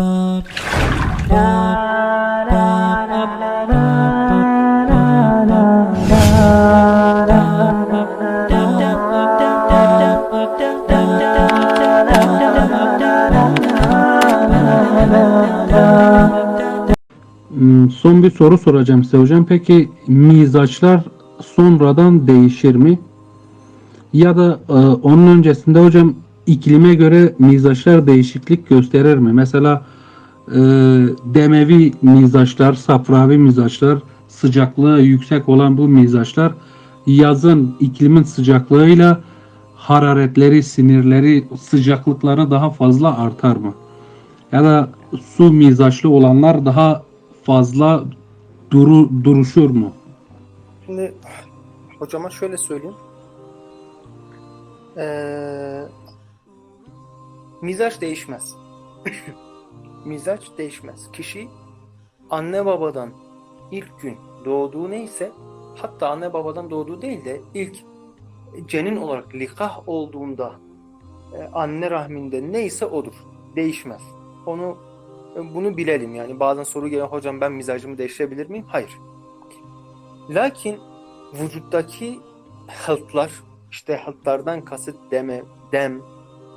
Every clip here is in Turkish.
Hmm, Son bir soru soracağım size hocam. Peki mizaçlar sonradan değişir mi? Ya da e, onun öncesinde hocam iklime göre mizaçlar değişiklik gösterir mi? Mesela e, demevi mizaçlar, safravi mizaçlar, sıcaklığı yüksek olan bu mizaçlar yazın iklimin sıcaklığıyla hararetleri, sinirleri, sıcaklıkları daha fazla artar mı? Ya da su mizaçlı olanlar daha fazla duru, duruşur mu? Şimdi hocama şöyle söyleyeyim. Ee, mizaç değişmez. mizaç değişmez. Kişi anne babadan ilk gün doğduğu neyse hatta anne babadan doğduğu değil de ilk cenin olarak likah olduğunda e, anne rahminde neyse odur. Değişmez. Onu e, bunu bilelim yani. Bazen soru geliyor hocam ben mizacımı değiştirebilir miyim? Hayır. Lakin vücuttaki hıltlar işte hıltlardan kasıt deme, dem,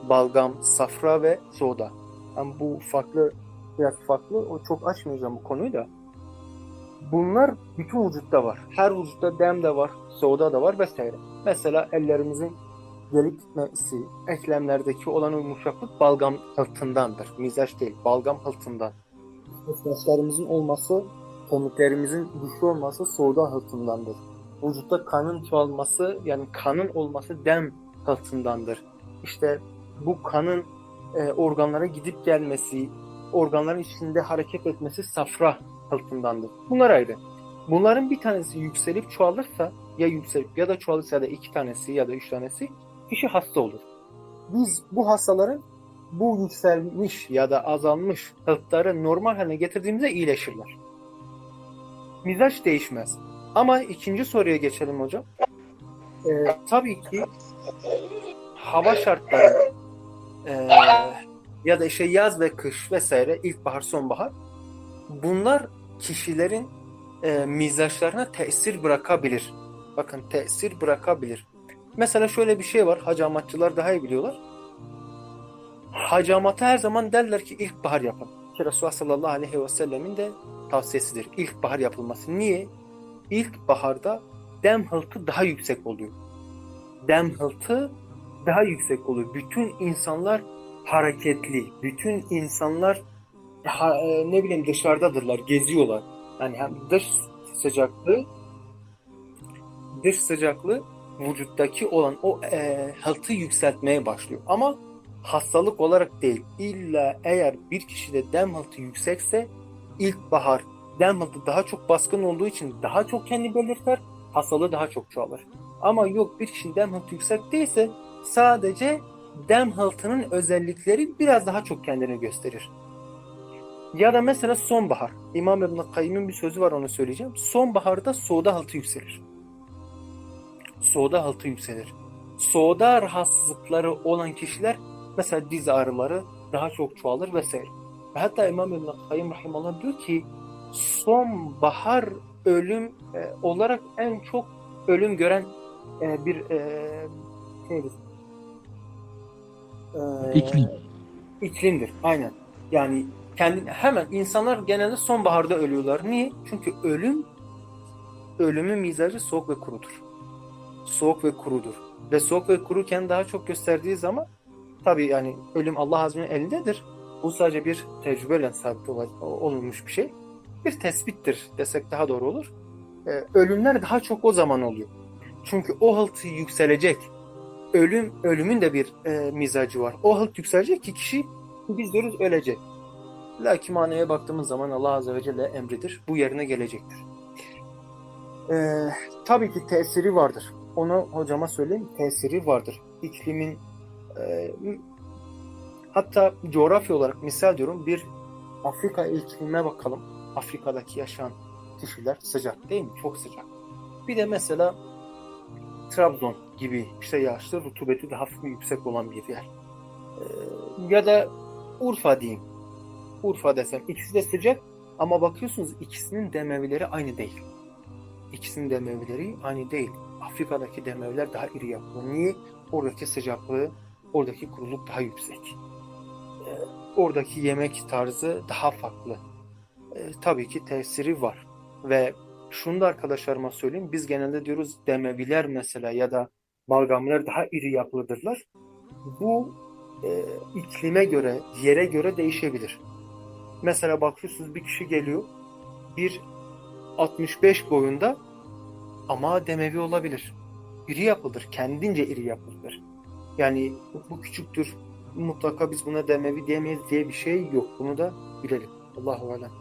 balgam, safra ve soda. Yani bu farklı biraz farklı. O çok açmayacağım bu konuyu da. Bunlar bütün vücutta var. Her vücutta dem de var, soda da var vesaire. Mesela ellerimizin gelip gitmesi, eklemlerdeki olan yumuşaklık balgam hıltındandır. Mizaç değil, balgam hıltından. Saçlarımızın olması, kemiklerimizin güçlü olması soda hıltındandır. Vücutta kanın çoğalması, yani kanın olması dem hıltındandır. İşte bu kanın e, organlara gidip gelmesi, organların içinde hareket etmesi safra hıltındandır. Bunlar ayrı. Bunların bir tanesi yükselip çoğalırsa ya yükselip ya da çoğalırsa ya da iki tanesi ya da üç tanesi kişi hasta olur. Biz bu hastaların bu yükselmiş ya da azalmış hıltları normal haline getirdiğimizde iyileşirler. Mizaç değişmez. Ama ikinci soruya geçelim hocam. Ee, tabii ki hava şartları ee, ya da işte yaz ve kış vesaire ilkbahar sonbahar bunlar kişilerin e, mizaçlarına tesir bırakabilir. Bakın tesir bırakabilir. Mesela şöyle bir şey var. Hacamatçılar daha iyi biliyorlar. Hacamatı her zaman derler ki ilkbahar yapın. Ki Resulullah sallallahu aleyhi ve sellemin de tavsiyesidir. İlkbahar yapılması. Niye? İlkbaharda dem hıltı daha yüksek oluyor. Dem hıltı daha yüksek oluyor. Bütün insanlar hareketli. Bütün insanlar ha- e, ne bileyim dışarıdadırlar, geziyorlar. Yani hem dış sıcaklığı dış sıcaklığı vücuttaki olan o e, hıltı yükseltmeye başlıyor. Ama hastalık olarak değil. İlla eğer bir kişide dem hıltı yüksekse ilkbahar dem hıltı daha çok baskın olduğu için daha çok kendi belirter, hastalığı daha çok çoğalır. Ama yok bir kişinin dem hıltı yüksek değilse sadece dem hıltının özellikleri biraz daha çok kendini gösterir. Ya da mesela sonbahar. İmam İbn Kayyim'in bir sözü var onu söyleyeceğim. Sonbaharda soğuda hıltı yükselir. Soğuda hıltı yükselir. Soğuda rahatsızlıkları olan kişiler mesela diz ağrıları daha çok çoğalır vesaire. Ve hatta İmam İbn Kayyim Rahimallah diyor ki sonbahar ölüm e, olarak en çok ölüm gören e, bir e, şeydir. E, İklim. iklimdir. Aynen. Yani kendi hemen insanlar genelde sonbaharda ölüyorlar. Niye? Çünkü ölüm ölümün mizacı soğuk ve kurudur. Soğuk ve kurudur. Ve soğuk ve kuruken daha çok gösterdiği zaman tabii yani ölüm Allah Azze'nin elindedir. Bu sadece bir tecrübeyle sabit ol- olunmuş bir şey. Bir tespittir desek daha doğru olur. Ee, ölümler daha çok o zaman oluyor. Çünkü o hıltı yükselecek. Ölüm ölümün de bir e, mizacı var. O hılt yükselecek ki kişi biz diyoruz ölecek. Lakin manaya baktığımız zaman Allah Azze ve Celle emridir. Bu yerine gelecektir. Ee, tabii ki tesiri vardır. Onu hocama söyleyeyim. Tesiri vardır. İklimin e, hatta coğrafya olarak misal diyorum bir Afrika iklimine bakalım. Afrika'daki yaşayan kişiler sıcak değil mi? Çok sıcak. Bir de mesela Trabzon gibi işte yağışlı rutubeti daha hafif yüksek olan bir yer. Ee, ya da Urfa diyeyim. Urfa desem ikisi de sıcak ama bakıyorsunuz ikisinin demevileri aynı değil. İkisinin demevileri aynı değil. Afrika'daki demeviler daha iri yapılı. Niye? Oradaki sıcaklığı, oradaki kuruluk daha yüksek. Ee, oradaki yemek tarzı daha farklı. Ee, tabii ki tesiri var. Ve şunu da arkadaşlarıma söyleyeyim. Biz genelde diyoruz demeviler mesela ya da balgamlar daha iri yapılıdırlar. Bu e, iklime göre, yere göre değişebilir. Mesela bakıyorsunuz bir kişi geliyor. Bir 65 boyunda ama demevi olabilir. İri yapılır. Kendince iri yapılır. Yani bu küçüktür. Mutlaka biz buna demevi diyemeyiz diye bir şey yok. Bunu da bilelim. Allahu alem.